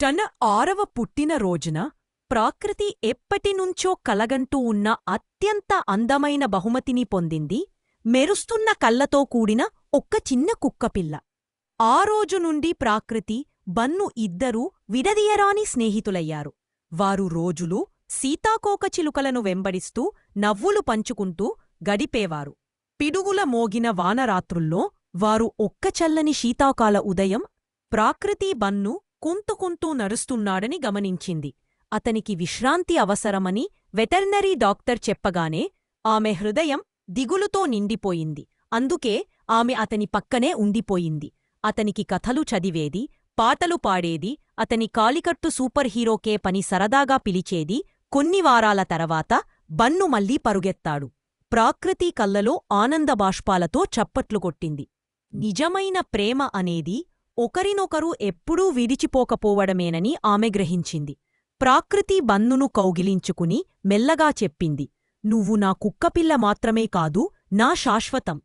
తన ఆరవ పుట్టినరోజున ప్రాకృతి ఎప్పటినుంచో కలగంటూ ఉన్న అత్యంత అందమైన బహుమతిని పొందింది మెరుస్తున్న కళ్ళతో కూడిన ఒక్క చిన్న కుక్కపిల్ల ఆ రోజు నుండి ప్రాకృతి బన్ను ఇద్దరూ విడదీయరాని స్నేహితులయ్యారు. వారు రోజులు సీతాకోకచిలుకలను వెంబడిస్తూ నవ్వులు పంచుకుంటూ గడిపేవారు. పిడుగుల మోగిన వానరాత్రుల్లో వారు ఒక్క చల్లని శీతాకాల ఉదయం ప్రాకృతి బన్ను కుంతుకుంటూ నడుస్తున్నాడని గమనించింది. అతనికి విశ్రాంతి అవసరమని వెటర్నరీ డాక్టర్ చెప్పగానే ఆమె హృదయం దిగులుతో నిండిపోయింది. అందుకే ఆమె అతని పక్కనే ఉండిపోయింది. అతనికి కథలు చదివేది పాటలు పాడేది అతని కాలికట్టు సూపర్ హీరోకే పని సరదాగా పిలిచేది కొన్ని వారాల తర్వాత బన్ను మళ్ళీ పరుగెత్తాడు. ప్రాకృతి కళ్ళలో ఆనందబాష్పాలతో చప్పట్లు కొట్టింది. నిజమైన ప్రేమ అనేది ఒకరినొకరు ఎప్పుడూ విడిచిపోకపోవడమేనని ఆమె గ్రహించింది. ప్రాకృతి బన్నును కౌగిలించుకుని మెల్లగా చెప్పింది నువ్వు నా కుక్కపిల్ల మాత్రమే కాదు నా శాశ్వతం.